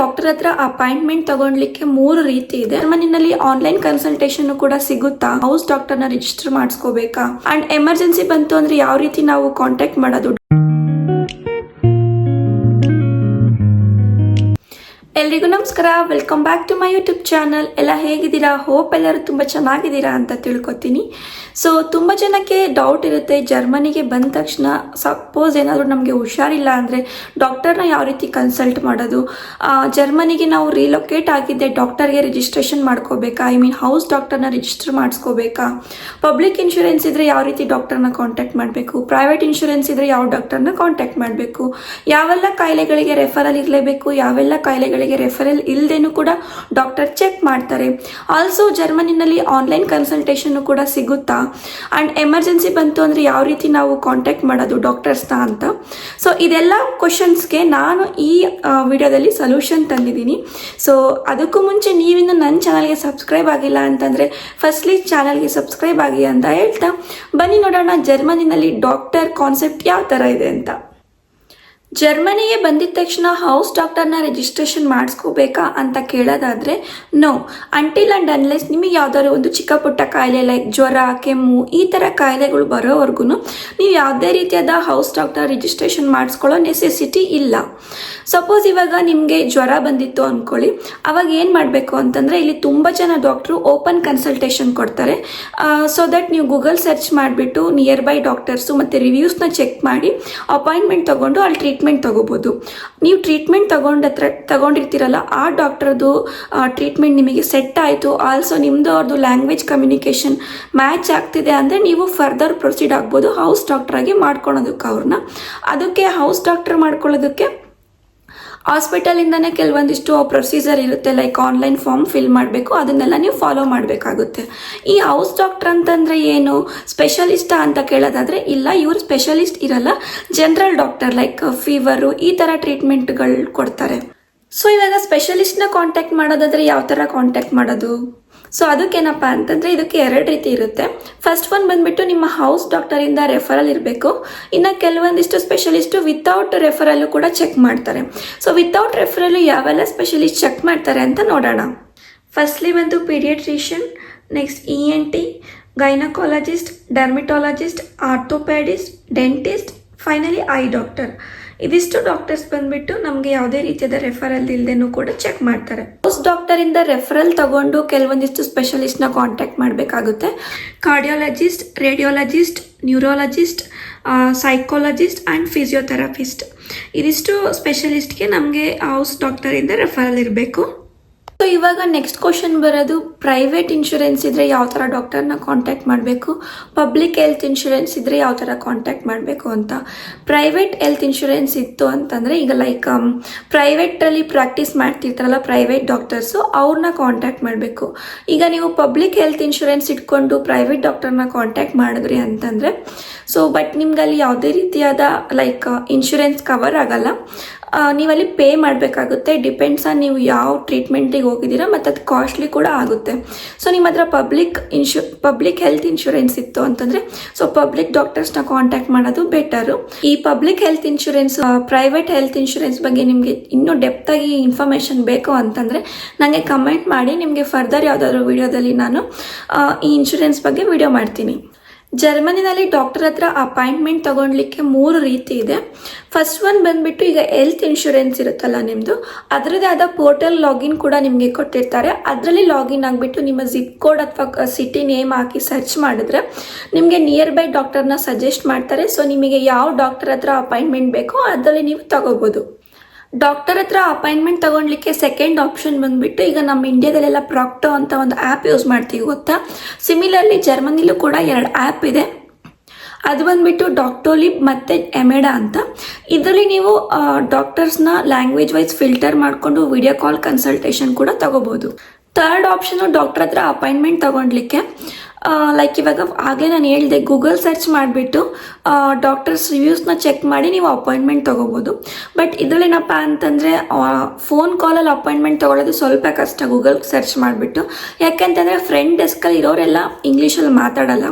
Doctor ಹತ್ರ appointment ತಗೊಳ್ಲಿಕ್ಕೆ ಮೂರು ರೀತಿ ಇದೆ. ಮನೆಯಲ್ಲಿ ಆನ್ಲೈನ್ ಕನ್ಸಲ್ಟೇಷನ್ ಕೂಡ ಸಿಗುತ್ತಾ? ಹೌಸ್ ಡಾಕ್ಟರ್ನ ರಿಜಿಸ್ಟರ್ ಮಾಡಿಸ್ಕೋಬೇಕಾ? ಅಂಡ್ ಎಮರ್ಜೆನ್ಸಿ ಬಂತು ಅಂದ್ರೆ ಯಾವ ರೀತಿ ನಾವು ಕಾಂಟ್ಯಾಕ್ಟ್ ಮಾಡೋದು? ಎಲ್ರಿಗೂ ನಮಸ್ಕಾರ. Welcome back to my YouTube channel ಎಲ್ಲ ಹೇಗಿದ್ದೀರಾ? ಹೋಪ್ ಎಲ್ಲರೂ ತುಂಬ ಚೆನ್ನಾಗಿದ್ದೀರಾ ಅಂತ ತಿಳ್ಕೊತೀನಿ. ಸೊ ತುಂಬ ಜನಕ್ಕೆ ಡೌಟ್ ಇರುತ್ತೆ. ಜರ್ಮನಿಗೆ ಬಂದ ತಕ್ಷಣ ಸಪೋಸ್ ಏನಾದರೂ ನಮಗೆ ಹುಷಾರಿಲ್ಲ ಅಂದರೆ ಡಾಕ್ಟರ್ನ ಯಾವ ರೀತಿ ಕನ್ಸಲ್ಟ್ ಮಾಡೋದು? ಜರ್ಮನಿಗೆ ನಾವು ರಿಲೊಕೇಟ್ ಆಗಿದ್ದೆ. ಡಾಕ್ಟರ್ಗೆ ರಿಜಿಸ್ಟ್ರೇಷನ್ ಮಾಡ್ಕೋಬೇಕಾ? ಐ ಮೀನ್ ಹೌಸ್ ಡಾಕ್ಟರ್ನ ರಿಜಿಸ್ಟರ್ ಮಾಡಿಸ್ಕೋಬೇಕಾ? ಪಬ್ಲಿಕ್ ಇನ್ಶೂರೆನ್ಸ್ ಇದ್ದರೆ ಯಾವ ರೀತಿ ಡಾಕ್ಟರ್ನ ಕಾಂಟ್ಯಾಕ್ಟ್ ಮಾಡಬೇಕು? ಪ್ರೈವೇಟ್ ಇನ್ಶೂರೆನ್ಸ್ ಇದ್ದರೆ ಯಾವ ಡಾಕ್ಟರ್ನ ಕಾಂಟ್ಯಾಕ್ಟ್ ಮಾಡಬೇಕು? ಯಾವೆಲ್ಲ ಕಾಯಿಲೆಗಳಿಗೆ ರೆಫರಲ್ ಇರಲೇಬೇಕು? ಯಾವೆಲ್ಲ ಕಾಯಿಲೆಗಳಿಗೆ ರೆಫರಲ್ ಇಲ್ಲದೇನೂ ಕೂಡ ಡಾಕ್ಟರ್ ಚೆಕ್ ಮಾಡ್ತಾರೆ. ಆಲ್ಸೋ ಜರ್ಮನಿನಲ್ಲಿ ಆನ್ಲೈನ್ ಕನ್ಸಲ್ಟೇಷನ್ನು ಕೂಡ ಸಿಗುತ್ತಾ? ಆ್ಯಂಡ್ ಎಮರ್ಜೆನ್ಸಿ ಬಂತು ಅಂದರೆ ಯಾವ ರೀತಿ ನಾವು ಕಾಂಟ್ಯಾಕ್ಟ್ ಮಾಡೋದು ಡಾಕ್ಟರ್ಸ್ನ ಅಂತ? ಸೊ ಇದೆಲ್ಲ ಕ್ವಶನ್ಸ್ಗೆ ನಾನು ಈ ವಿಡಿಯೋದಲ್ಲಿ ಸೊಲ್ಯೂಷನ್ ತಂದಿದ್ದೀನಿ. ಸೊ ಅದಕ್ಕೂ ಮುಂಚೆ ನೀವಿನ್ನು ನನ್ನ ಚಾನಲ್ಗೆ ಸಬ್ಸ್ಕ್ರೈಬ್ ಆಗಿಲ್ಲ ಅಂತಂದರೆ ಫಸ್ಟ್ಲಿ ಚಾನಲ್ಗೆ ಸಬ್ಸ್ಕ್ರೈಬ್ ಆಗಿ ಅಂತ ಹೇಳ್ತಾ. ಬನ್ನಿ ನೋಡೋಣ ಜರ್ಮನಿನಲ್ಲಿ ಡಾಕ್ಟರ್ ಕಾನ್ಸೆಪ್ಟ್ ಯಾವ ಥರ ಇದೆ ಅಂತ. ಜರ್ಮನಿಗೆ ಬಂದಿದ ತಕ್ಷಣ ಹೌಸ್ ಡಾಕ್ಟರ್ನ ರಿಜಿಸ್ಟ್ರೇಷನ್ ಮಾಡಿಸ್ಕೋಬೇಕಾ ಅಂತ ಕೇಳೋದಾದರೆ, ನೋ. ಅಂಟಿಲ್ ಆ್ಯಂಡ್ ಅನ್ಲೆಸ್ ನಿಮಗೆ ಯಾವುದಾದ್ರು ಒಂದು ಚಿಕ್ಕ ಪುಟ್ಟ ಕಾಯಿಲೆ ಲೈಕ್ ಜ್ವರ, ಕೆಮ್ಮು ಈ ಥರ ಕಾಯಿಲೆಗಳು ಬರೋವರೆಗೂ ನೀವು ಯಾವುದೇ ರೀತಿಯಾದ ಹೌಸ್ ಡಾಕ್ಟರ್ ರಿಜಿಸ್ಟ್ರೇಷನ್ ಮಾಡಿಸ್ಕೊಳ್ಳೋ ನೆಸೆಸಿಟಿ ಇಲ್ಲ. ಸಪೋಸ್ ಇವಾಗ ನಿಮಗೆ ಜ್ವರ ಬಂದಿತ್ತು ಅಂದ್ಕೊಳ್ಳಿ ಅವಾಗ ಏನು ಮಾಡಬೇಕು ಅಂತಂದರೆ ಇಲ್ಲಿ ತುಂಬ ಜನ ಡಾಕ್ಟ್ರು ಓಪನ್ ಕನ್ಸಲ್ಟೇಷನ್ ಕೊಡ್ತಾರೆ. ಸೊ ದಟ್ ನೀವು ಗೂಗಲ್ ಸರ್ಚ್ ಮಾಡಿಬಿಟ್ಟು ನಿಯರ್ ಬೈ ಡಾಕ್ಟರ್ಸು ಮತ್ತು ರಿವ್ಯೂಸ್ನ ಚೆಕ್ ಮಾಡಿ ಅಪಾಯಿಂಟ್ಮೆಂಟ್ ತೊಗೊಂಡು ಅಲ್ಲಿ ಟ್ರೀಟ್ಮೆಂಟ್ ತೊಗೋಬೋದು. ನೀವು ಟ್ರೀಟ್ಮೆಂಟ್ ತಗೊಂಡ ಹತ್ರ, ತಗೊಂಡಿರ್ತೀರಲ್ಲ, ಆ ಡಾಕ್ಟ್ರದ್ದು ಟ್ರೀಟ್ಮೆಂಟ್ ನಿಮಗೆ ಸೆಟ್ ಆಯಿತು. ಆಲ್ಸೋ ನಿಮ್ಮದು ಅವ್ರದ್ದು ಲ್ಯಾಂಗ್ವೇಜ್ ಕಮ್ಯುನಿಕೇಷನ್ ಮ್ಯಾಚ್ ಆಗ್ತಿದೆ ಅಂದರೆ ನೀವು ಫರ್ದರ್ ಪ್ರೊಸೀಡ್ ಆಗ್ಬೋದು. ಹೌಸ್ ಡಾಕ್ಟ್ರಾಗಿ ಮಾಡ್ಕೊಳೋದಕ್ಕೆ ಅವ್ರನ್ನ ಅದಕ್ಕೆ ಹೌಸ್ ಡಾಕ್ಟರ್ ಮಾಡ್ಕೊಳ್ಳೋದಕ್ಕೆ ಹಾಸ್ಪಿಟಲಿಂದನೇ ಕೆಲವೊಂದಿಷ್ಟು ಪ್ರೊಸೀಜರ್ ಇರುತ್ತೆ ಲೈಕ್ ಆನ್ಲೈನ್ ಫಾರ್ಮ್ ಫಿಲ್ ಮಾಡಬೇಕು, ಅದನ್ನೆಲ್ಲ ನೀವು ಫಾಲೋ ಮಾಡಬೇಕಾಗುತ್ತೆ. ಈ ಹೌಸ್ ಡಾಕ್ಟರ್ ಅಂತಂದರೆ ಏನು? ಸ್ಪೆಷಲಿಸ್ಟಾ ಅಂತ ಕೇಳೋದಾದರೆ ಇಲ್ಲ, ಇವರು ಸ್ಪೆಷಲಿಸ್ಟ್ ಇರಲ್ಲ. ಜನರಲ್ ಡಾಕ್ಟರ್ ಲೈಕ್ ಫೀವರು ಈ ಥರ ಟ್ರೀಟ್ಮೆಂಟ್ಗಳು ಕೊಡ್ತಾರೆ. ಸೊ ಇವಾಗ ಸ್ಪೆಷಲಿಸ್ಟ್ನ ಕಾಂಟ್ಯಾಕ್ಟ್ ಮಾಡೋದಾದರೆ ಯಾವ ಥರ ಕಾಂಟ್ಯಾಕ್ಟ್ ಮಾಡೋದು? ಸೊ ಅದಕ್ಕೇನಪ್ಪ ಅಂತಂದರೆ ಇದಕ್ಕೆ ಎರಡು ರೀತಿ ಇರುತ್ತೆ. ಫಸ್ಟ್ ಒನ್ ಬಂದ್ಬಿಟ್ಟು ನಿಮ್ಮ ಹೌಸ್ ಡಾಕ್ಟರಿಂದ ರೆಫರಲ್ ಇರಬೇಕು. ಇನ್ನು ಕೆಲವೊಂದಿಷ್ಟು ಸ್ಪೆಷಲಿಸ್ಟು ವಿತೌಟ್ ರೆಫರಲ್ಲು ಕೂಡ ಚೆಕ್ ಮಾಡ್ತಾರೆ. ಸೊ ವಿತೌಟ್ ರೆಫರಲ್ಲು ಯಾವೆಲ್ಲ ಸ್ಪೆಷಲಿಸ್ಟ್ ಚೆಕ್ ಮಾಡ್ತಾರೆ ಅಂತ ನೋಡೋಣ. ಫಸ್ಟ್ಲಿ ಬಂದು paediatrician next E N T gynaecologist dermatologist orthopaedist dentist finally eye doctor ಇದಿಷ್ಟು ಡಾಕ್ಟರ್ಸ್ ಬಂದ್ಬಿಟ್ಟು ನಮಗೆ ಯಾವುದೇ ರೀತಿಯಾದ ರೆಫರಲ್ ಇಲ್ದೇನೂ ಕೂಡ ಚೆಕ್ ಮಾಡ್ತಾರೆ. ಹೌಸ್ ಡಾಕ್ಟರಿಂದ ರೆಫರಲ್ ತಗೊಂಡು ಕೆಲವೊಂದಿಷ್ಟು ಸ್ಪೆಷಲಿಸ್ಟ್ನ ಕಾಂಟ್ಯಾಕ್ಟ್ ಮಾಡಬೇಕಾಗುತ್ತೆ. Cardiologist radiologist neurologist psychologist and physiotherapist ಇದಿಷ್ಟು ಸ್ಪೆಷಲಿಸ್ಟ್ಗೆ ನಮಗೆ ಹೌಸ್ ಡಾಕ್ಟರಿಂದ ರೆಫರಲ್ ಇರಬೇಕು. ಸೊ ಇವಾಗ ನೆಕ್ಸ್ಟ್ ಕ್ವಶನ್ ಬರೋದು ಪ್ರೈವೇಟ್ ಇನ್ಶೂರೆನ್ಸ್ ಇದ್ದರೆ ಯಾವ ಥರ ಡಾಕ್ಟರ್ನ ಕಾಂಟ್ಯಾಕ್ಟ್ ಮಾಡಬೇಕು? ಪಬ್ಲಿಕ್ ಹೆಲ್ತ್ ಇನ್ಶೂರೆನ್ಸ್ ಇದ್ದರೆ ಯಾವ ಥರ ಕಾಂಟ್ಯಾಕ್ಟ್ ಮಾಡಬೇಕು ಅಂತ? ಪ್ರೈವೇಟ್ ಹೆಲ್ತ್ ಇನ್ಶೂರೆನ್ಸ್ ಇತ್ತು ಅಂತಂದರೆ ಈಗ ಲೈಕ್ ಪ್ರೈವೇಟಲ್ಲಿ ಪ್ರಾಕ್ಟೀಸ್ ಮಾಡ್ತಿರ್ತಾರಲ್ಲ ಪ್ರೈವೇಟ್ ಡಾಕ್ಟರ್ಸು ಅವ್ರನ್ನ ಕಾಂಟ್ಯಾಕ್ಟ್ ಮಾಡಬೇಕು. ಈಗ ನೀವು ಪಬ್ಲಿಕ್ ಹೆಲ್ತ್ ಇನ್ಶೂರೆನ್ಸ್ ಇಟ್ಕೊಂಡು ಪ್ರೈವೇಟ್ ಡಾಕ್ಟರ್ನ ಕಾಂಟ್ಯಾಕ್ಟ್ ಮಾಡಿದ್ರಿ ಅಂತಂದರೆ ಸೊ ಬಟ್ ನಿಮ್ಗೆ ಅಲ್ಲಿ ಯಾವುದೇ ರೀತಿಯಾದ ಲೈಕ್ ಇನ್ಶೂರೆನ್ಸ್ ಕವರ್ ಆಗಲ್ಲ. ನೀವಲ್ಲಿ ಪೇ ಮಾಡಬೇಕಾಗುತ್ತೆ. ಡಿಪೆಂಡ್ಸ್ ಆನ್ ನೀವು ಯಾವ ಟ್ರೀಟ್ಮೆಂಟಿಗೆ ಹೋಗಿದ್ದೀರಾ, ಮತ್ತು ಅದು ಕಾಸ್ಟ್ಲಿ ಕೂಡ ಆಗುತ್ತೆ. ಸೊ ನಿಮ್ಮ ಹತ್ರ public insu public health insurance ಇತ್ತು ಅಂತಂದರೆ ಸೊ ಪಬ್ಲಿಕ್ ಡಾಕ್ಟರ್ಸ್ನ ಕಾಂಟ್ಯಾಕ್ಟ್ ಮಾಡೋದು ಬೆಟರು ಈ public health insurance private health insurance ಬಗ್ಗೆ ನಿಮಗೆ ಇನ್ನೂ ಡೆಪ್ತಾಗಿ ಇನ್ಫಾರ್ಮೇಷನ್ ಬೇಕು ಅಂತಂದರೆ ನನಗೆ ಕಮೆಂಟ್ ಮಾಡಿ, ನಿಮಗೆ ಫರ್ದರ್ ಯಾವುದಾದ್ರು ವಿಡಿಯೋದಲ್ಲಿ ನಾನು ಈ ಇನ್ಶೂರೆನ್ಸ್ ಬಗ್ಗೆ ವಿಡಿಯೋ ಮಾಡ್ತೀನಿ. ಜರ್ಮನಿನಲ್ಲಿ ಡಾಕ್ಟರ್ ಹತ್ರ ಅಪಾಯಿಂಟ್ಮೆಂಟ್ ತಗೊಳ್ಲಿಕ್ಕೆ ಮೂರು ರೀತಿ ಇದೆ. ಫಸ್ಟ್ ಒನ್ ಬಂದ್ಬಿಟ್ಟು ಈಗ ಹೆಲ್ತ್ ಇನ್ಶೂರೆನ್ಸ್ ಇರುತ್ತಲ್ಲ ನಿಮ್ಮದು ಅದರದೇ ಆದ ಪೋರ್ಟಲ್ ಲಾಗಿನ್ ಕೂಡ ನಿಮಗೆ ಕೊಟ್ಟಿರ್ತಾರೆ. ಅದರಲ್ಲಿ ಲಾಗಿನ್ ಆಗಿಬಿಟ್ಟು ನಿಮ್ಮ ಜಿಪ್ ಕೋಡ್ ಅಥವಾ ಸಿಟಿ ನೇಮ್ ಹಾಕಿ ಸರ್ಚ್ ಮಾಡಿದ್ರೆ ನಿಮಗೆ ನಿಯರ್ ಬೈ ಡಾಕ್ಟರ್ನ ಸಜೆಸ್ಟ್ ಮಾಡ್ತಾರೆ. ಸೊ ನಿಮಗೆ ಯಾವ ಡಾಕ್ಟರ್ ಹತ್ರ ಅಪಾಯಿಂಟ್ಮೆಂಟ್ ಬೇಕೋ ಅದರಲ್ಲಿ ನೀವು ತಗೋಬೋದು. ಡಾಕ್ಟರ್ ಹತ್ರ ಅಪಾಯಿಂಟ್ಮೆಂಟ್ ತಗೊಳ್ಲಿಕ್ಕೆ ಸೆಕೆಂಡ್ ಆಪ್ಷನ್ ಬಂದ್ಬಿಟ್ಟು, ಈಗ ನಮ್ಮ ಇಂಡಿಯಾದಲ್ಲೆಲ್ಲ ಪ್ರಾಕ್ಟೋ ಅಂತ ಒಂದು ಆ್ಯಪ್ ಯೂಸ್ ಮಾಡ್ತೀವಿ ಗೊತ್ತಾ? ಸಿಮಿಲರ್ಲಿ ಜರ್ಮನಿಲೂ ಕೂಡ ಎರಡು ಆ್ಯಪ್ ಇದೆ. ಅದು ಬಂದ್ಬಿಟ್ಟು ಡಾಕ್ಟೋಲಿಬ್ ಮತ್ತು ಎಮೆಡಾ ಅಂತ. ಇದರಲ್ಲಿ ನೀವು ಡಾಕ್ಟರ್ಸ್ನ ಲ್ಯಾಂಗ್ವೇಜ್ ವೈಸ್ ಫಿಲ್ಟರ್ ಮಾಡಿಕೊಂಡು ವಿಡಿಯೋ ಕಾಲ್ ಕನ್ಸಲ್ಟೇಷನ್ ಕೂಡ ತಗೋಬೋದು. ಥರ್ಡ್ ಆಪ್ಷನು ಡಾಕ್ಟರ್ ಹತ್ರ ಅಪಾಯಿಂಟ್ಮೆಂಟ್ ತಗೊಳ್ಲಿಕ್ಕೆ ಲೈಕ್ ಇವಾಗ ಆಗಲೇ ನಾನು ಹೇಳಿದೆ ಗೂಗಲ್ ಸರ್ಚ್ ಮಾಡಿಬಿಟ್ಟು ಡಾಕ್ಟರ್ಸ್ ರಿವ್ಯೂಸ್ನ ಚೆಕ್ ಮಾಡಿ ನೀವು ಅಪಾಯಿಂಟ್ಮೆಂಟ್ ತೊಗೋಬೋದು. ಬಟ್ ಇದರಲ್ಲೇನಪ್ಪ ಅಂತಂದರೆ ಫೋನ್ ಕಾಲಲ್ಲಿ ಅಪಾಯಿಂಟ್ಮೆಂಟ್ ತೊಗೊಳೋದು ಸ್ವಲ್ಪ ಕಷ್ಟ ಗೂಗಲ್ ಸರ್ಚ್ ಮಾಡಿಬಿಟ್ಟು. ಯಾಕೆಂತಂದರೆ ಫ್ರೆಂಡ್ ಡೆಸ್ಕಲ್ಲಿ ಇರೋರೆಲ್ಲ ಇಂಗ್ಲೀಷಲ್ಲಿ ಮಾತಾಡಲ್ಲ.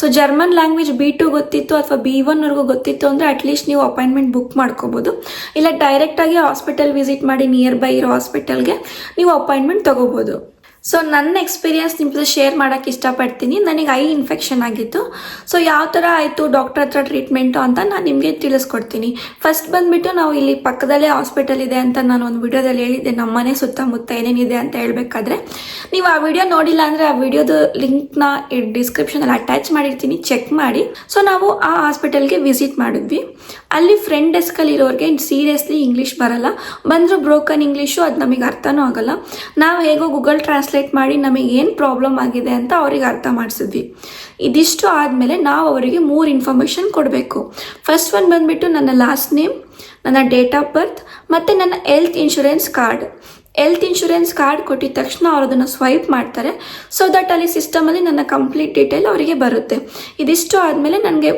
So German language B two ಗೊತ್ತಿತ್ತು ಅಥವಾ ಬಿ ಒನ್ವರೆಗೂ ಗೊತ್ತಿತ್ತು ಅಂದರೆ ಅಟ್ಲೀಸ್ಟ್ ನೀವು ಅಪಾಯಿಂಟ್ಮೆಂಟ್ ಬುಕ್ ಮಾಡ್ಕೋಬೋದು. ಇಲ್ಲ ಡೈರೆಕ್ಟಾಗಿ ಹಾಸ್ಪಿಟಲ್ ವಿಸಿಟ್ ಮಾಡಿ ನಿಯರ್ ಬೈ ಇರೋ ಹಾಸ್ಪಿಟಲ್ಗೆ ನೀವು ಅಪಾಯಿಂಟ್ಮೆಂಟ್ ತೊಗೋಬೋದು. ಸೊ ನನ್ನ ಎಕ್ಸ್ಪೀರಿಯನ್ಸ್ ನಿಮ್ಮ ಜೊತೆ ಶೇರ್ ಮಾಡೋಕ್ಕೆ ಇಷ್ಟಪಡ್ತೀನಿ. ನನಗೆ ಐ ಇನ್ಫೆಕ್ಷನ್ ಆಗಿತ್ತು. ಸೊ ಯಾವ ಥರ ಆಯಿತು ಡಾಕ್ಟರ್ ಹತ್ರ ಟ್ರೀಟ್ಮೆಂಟು ಅಂತ ನಾನು ನಿಮಗೆ ತಿಳಿಸ್ಕೊಡ್ತೀನಿ. ಫಸ್ಟ್ ಬಂದುಬಿಟ್ಟು ನಾವು ಇಲ್ಲಿ ಪಕ್ಕದಲ್ಲೇ ಹಾಸ್ಪಿಟಲ್ ಇದೆ ಅಂತ ನಾನು ಒಂದು ವಿಡಿಯೋದಲ್ಲಿ ಹೇಳಿದ್ದೆ. ನಮ್ಮನೆ ಸುತ್ತಮುತ್ತ ಏನೇನಿದೆ ಅಂತ ಹೇಳಬೇಕಾದ್ರೆ, ನೀವು ಆ ವಿಡಿಯೋ ನೋಡಿಲ್ಲ ಅಂದರೆ ಆ ವಿಡಿಯೋದು ಲಿಂಕ್ನ ಡಿಸ್ಕ್ರಿಪ್ಷನಲ್ಲಿ ಅಟ್ಯಾಚ್ ಮಾಡಿರ್ತೀನಿ. ಚೆಕ್ ಮಾಡಿ. ಸೊ ನಾವು ಆ ಹಾಸ್ಪಿಟಲ್ಗೆ ವಿಸಿಟ್ ಮಾಡಿದ್ವಿ. ಅಲ್ಲಿ ಫ್ರೆಂಡ್ ಡೆಸ್ಕಲ್ಲಿ ಇರೋರಿಗೆ ಸೀರಿಯಸ್ಲಿ ಇಂಗ್ಲೀಷ್ ಬರಲ್ಲ. ಬಂದರೂ ಬ್ರೋಕನ್ ಇಂಗ್ಲೀಷು ಅದು ನಮಗೆ ಅರ್ಥನೂ ಆಗಲ್ಲ. ನಾವು ಹೇಗೋ ಗೂಗಲ್ ಟ್ರಾನ್ಸ್ಲೇಟ್ ಮಾಡಿ ನಮಗೆ ಏನು ಪ್ರಾಬ್ಲಮ್ ಆಗಿದೆ ಅಂತ ಅವರಿಗೆ ಅರ್ಥ ಮಾಡಿಸಿದ್ವಿ. ಇದಿಷ್ಟು ಆದಮೇಲೆ ನಾವು ಅವರಿಗೆ ಮೂರು ಇನ್ಫಾರ್ಮೇಷನ್ ಕೊಡಬೇಕು. ಫಸ್ಟ್ ಒನ್ ಬಂದುಬಿಟ್ಟು ನನ್ನ ಲಾಸ್ಟ್ ನೇಮ್ ನನ್ನ ಡೇಟ್ ಆಫ್ ಬರ್ತ್ ಮತ್ತು ನನ್ನ health insurance card health insurance card ಕೊಟ್ಟಿದ ತಕ್ಷಣ ಅವರು ಅದನ್ನು ಸ್ವೈಪ್ ಮಾಡ್ತಾರೆ. ಸೊ ದಟ್ ಅಲ್ಲಿ ಸಿಸ್ಟಮಲ್ಲಿ ನನ್ನ ಕಂಪ್ಲೀಟ್ ಡೀಟೇಲ್ ಅವರಿಗೆ ಬರುತ್ತೆ. ಇದಿಷ್ಟು ಆದಮೇಲೆ ನನಗೆ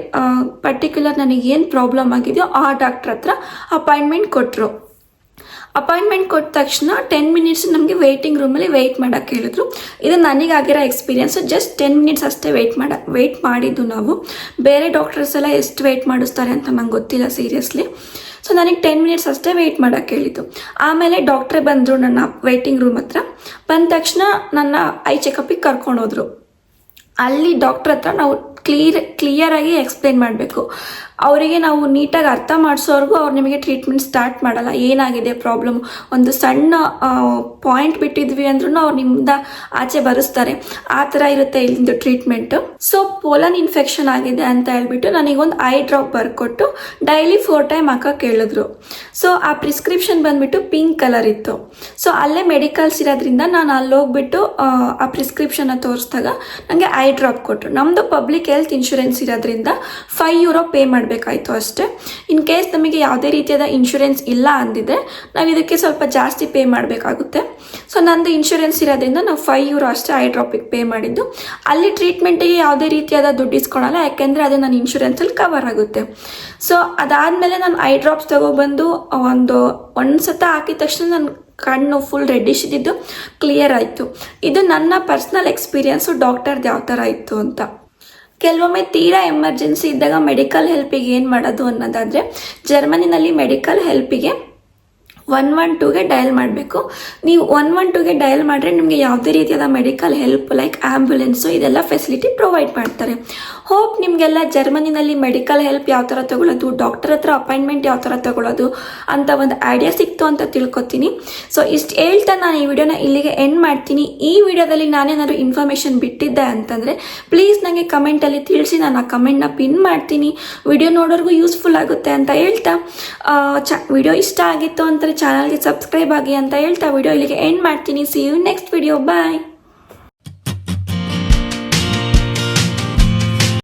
ಪರ್ಟಿಕ್ಯುಲರ್ ನನಗೆ ಏನು ಪ್ರಾಬ್ಲಮ್ ಆಗಿದೆಯೋ ಆ ಡಾಕ್ಟ್ರ್ ಹತ್ರ ಅಪಾಯಿಂಟ್ಮೆಂಟ್ ಕೊಟ್ಟರು ಅಪಾಯಿಂಟ್ಮೆಂಟ್ ಕೊಟ್ಟ ತಕ್ಷಣ ಟೆನ್ ಮಿನಿಟ್ಸ್ ನಮಗೆ ವೆಯ್ಟಿಂಗ್ ರೂಮಲ್ಲಿ ವೆಯ್ಟ್ ಮಾಡೋಕ್ಕೆ ಹೇಳಿದ್ರು. ಇದು ನನಗಾಗಿರೋ ಎಕ್ಸ್ಪೀರಿಯನ್ಸ್ ಜಸ್ಟ್ ಟೆನ್ ಮಿನಿಟ್ಸ್ ಅಷ್ಟೇ ವೆಯ್ಟ್ ಮಾಡ ವೆಯ್ಟ್ ಮಾಡಿದ್ದು ನಾವು. ಬೇರೆ ಡಾಕ್ಟರ್ಸ್ ಎಲ್ಲ ಎಷ್ಟು ವೆಯ್ಟ್ ಮಾಡಿಸ್ತಾರೆ ಅಂತ ನಂಗೆ ಗೊತ್ತಿಲ್ಲ ಸೀರಿಯಸ್ಲಿ ಸೊ ನನಗೆ ಟೆನ್ ಮಿನಿಟ್ಸ್ ಅಷ್ಟೇ ವೆಯ್ಟ್ ಮಾಡೋಕ್ಕೆ ಹೇಳಿದ್ದು. ಆಮೇಲೆ ಡಾಕ್ಟ್ರೇ ಬಂದರು ನನ್ನ ವೆಯ್ಟಿಂಗ್ ರೂಮ್ ಹತ್ರ. ಬಂದ ತಕ್ಷಣ ನನ್ನ ಐ ಚೆಕಪಿಗೆ ಕರ್ಕೊಂಡೋದ್ರು ಅಲ್ಲಿ ಡಾಕ್ಟ್ರ್ ಹತ್ರ ನಾವು ಕ್ಲಿಯರ್ ಕ್ಲಿಯರಾಗಿ ಎಕ್ಸ್ಪ್ಲೇನ್ ಮಾಡಬೇಕು. ಅವರಿಗೆ ನಾವು ನೀಟಾಗಿ ಅರ್ಥ ಮಾಡಿಸೋವರೆಗೂ ಅವ್ರು ನಿಮಗೆ ಟ್ರೀಟ್ಮೆಂಟ್ ಸ್ಟಾರ್ಟ್ ಮಾಡಲ್ಲ. ಏನಾಗಿದೆ ಪ್ರಾಬ್ಲಮ್ ಒಂದು ಸಣ್ಣ ಪಾಯಿಂಟ್ ಬಿಟ್ಟಿದ್ವಿ ಅಂದ್ರೂ ಅವ್ರು ನಿಮ್ದ ಆಚೆ ಬರೆಸ್ತಾರೆ. ಆ ಥರ ಇರುತ್ತೆ ಇಲ್ಲಿಂದು ಟ್ರೀಟ್ಮೆಂಟ್ ಸೊ ಪೋಲನ್ ಇನ್ಫೆಕ್ಷನ್ ಆಗಿದೆ ಅಂತ ಹೇಳ್ಬಿಟ್ಟು ನನಗೊಂದು ಐ ಡ್ರಾಪ್ ಬರ್ಕೊಟ್ಟು ಡೈಲಿ ಫೋರ್ ಟೈಮ್ ಹಾಕ ಕೇಳಿದ್ರು. ಸೊ ಆ ಪ್ರಿಸ್ಕ್ರಿಪ್ಷನ್ ಬಂದ್ಬಿಟ್ಟು ಪಿಂಕ್ ಕಲರ್ ಇತ್ತು. ಸೊ ಅಲ್ಲೇ ಮೆಡಿಕಲ್ಸ್ ಇರೋದ್ರಿಂದ ನಾನು ಅಲ್ಲಿ ಹೋಗ್ಬಿಟ್ಟು ಆ, ಪ್ರಿಸ್ಕ್ರಿಪ್ಷನ್ ಪ್ರಿಸ್ಕ್ರಿಪ್ಷನ್ನ ತೋರಿಸಿದಾಗ ನನಗೆ ಐ ಡ್ರಾಪ್ ಕೊಟ್ಟರು ನಮ್ಮದು ಪಬ್ಲಿಕ್ ಹೆಲ್ತ್ ಇನ್ಶೂರೆನ್ಸ್ ಇರೋದ್ರಿಂದ ಫೈವ್ ಯೂರೋ ಪೇ ಮಾಡಬೇಕಾಯ್ತು ಅಷ್ಟೇ. ಇನ್ ಕೇಸ್ ನಮಗೆ ಯಾವುದೇ ರೀತಿಯಾದ ಇನ್ಶೂರೆನ್ಸ್ ಇಲ್ಲ ಅಂದಿದ್ರೆ ನಾವು ಇದಕ್ಕೆ ಸ್ವಲ್ಪ ಜಾಸ್ತಿ ಪೇ ಮಾಡಬೇಕಾಗುತ್ತೆ. ಸೊ ನಂದು ಇನ್ಶೂರೆನ್ಸ್ ಇರೋದ್ರಿಂದ ನಾವು ಫೈವ್ ಯೂರೋ ಅಷ್ಟೇ ಐ ಡ್ರಾಪಿಗೆ ಪೇ ಮಾಡಿದ್ದು. ಅಲ್ಲಿ ಟ್ರೀಟ್ಮೆಂಟಿಗೆ ಯಾವುದೇ ರೀತಿಯಾದ ದುಡ್ಡು ಇಸ್ಕೊಳಲ್ಲ, ಯಾಕೆಂದರೆ ಅದು ನನ್ನ ಇನ್ಶೂರೆನ್ಸಲ್ಲಿ ಕವರ್ ಆಗುತ್ತೆ. ಸೊ ಅದಾದಮೇಲೆ ನಾನು ಐ ಡ್ರಾಪ್ಸ್ ತಗೊಬಂದು ಒಂದು ಒಂದು ಸತ ಹಾಕಿದ ತಕ್ಷಣ ನನ್ನ ಕಣ್ಣು ಫುಲ್ ರೆಡ್ಡಿಶ್ ಇದ್ದಿದ್ದು ಕ್ಲಿಯರ್ ಆಯಿತು. ಇದು ನನ್ನ ಪರ್ಸ್ನಲ್ ಎಕ್ಸ್ಪೀರಿಯನ್ಸು ಡಾಕ್ಟರ್ದು ಯಾವ ಥರ ಇತ್ತು ಅಂತ. ಕೆಲವೊಮ್ಮೆ ತೀರಾ ಎಮರ್ಜೆನ್ಸಿ ಇದ್ದಾಗ ಮೆಡಿಕಲ್ ಹೆಲ್ಪಿಗೆ ಏನು ಮಾಡೋದು ಅನ್ನೋದಾದರೆ ಜರ್ಮನಿನಲ್ಲಿ ಮೆಡಿಕಲ್ ಹೆಲ್ಪಿಗೆ ಒನ್ ಒನ್ ಟೂಗೆ ಡಯಲ್ ಮಾಡಬೇಕು. ನೀವು ಒನ್ ಒನ್ ಟೂಗೆ ಡಯಲ್ ಮಾಡಿದ್ರೆ ನಿಮಗೆ ಯಾವುದೇ ರೀತಿಯಾದ ಮೆಡಿಕಲ್ ಹೆಲ್ಪ್ ಲೈಕ್ ಆ್ಯಂಬುಲೆನ್ಸು ಇದೆಲ್ಲ ಫೆಸಿಲಿಟಿ ಪ್ರೊವೈಡ್ ಮಾಡ್ತಾರೆ. ಹೋಪ್ ನಿಮಗೆಲ್ಲ ಜರ್ಮನಿನಲ್ಲಿ ಮೆಡಿಕಲ್ ಹೆಲ್ಪ್ ಯಾವ ಥರ ತಗೊಳ್ಳೋದು ಡಾಕ್ಟರ್ ಹತ್ರ ಅಪಾಯಿಂಟ್ಮೆಂಟ್ ಯಾವ ಥರ ತಗೊಳ್ಳೋದು ಅಂತ ಒಂದು ಐಡಿಯಾ ಸಿಕ್ತು ಅಂತ ತಿಳ್ಕೊತೀನಿ. ಸೊ ಇಷ್ಟು ಹೇಳ್ತಾ ನಾನು ಈ ವಿಡಿಯೋನ ಇಲ್ಲಿಗೆ ಎಂಡ್ ಮಾಡ್ತೀನಿ. ಈ ವಿಡಿಯೋದಲ್ಲಿ ನಾನೇನಾದ್ರು ಇನ್ಫಾರ್ಮೇಷನ್ ಬಿಟ್ಟಿದ್ದೆ ಅಂತಂದರೆ ಪ್ಲೀಸ್ ನನಗೆ ಕಮೆಂಟಲ್ಲಿ ತಿಳಿಸಿ, ನಾನು ಆ ಕಮೆಂಟ್ನ ಪಿನ್ ಮಾಡ್ತೀನಿ. ವಿಡಿಯೋ ನೋಡೋರ್ಗೂ ಯೂಸ್ಫುಲ್ ಆಗುತ್ತೆ ಅಂತ ಹೇಳ್ತಾ. ಚ, ವಿಡಿಯೋ ಇಷ್ಟ ಆಗಿತ್ತು ಅಂದರೆ ಚಾನಲ್ಗೆ ಸಬ್ಸ್ಕ್ರೈಬ್ ಆಗಿ ಅಂತ ಹೇಳ್ತಾ ವಿಡಿಯೋ ಇಲ್ಲಿಗೆ ಎಂಡ್ ಮಾಡ್ತೀನಿ. See you next video bye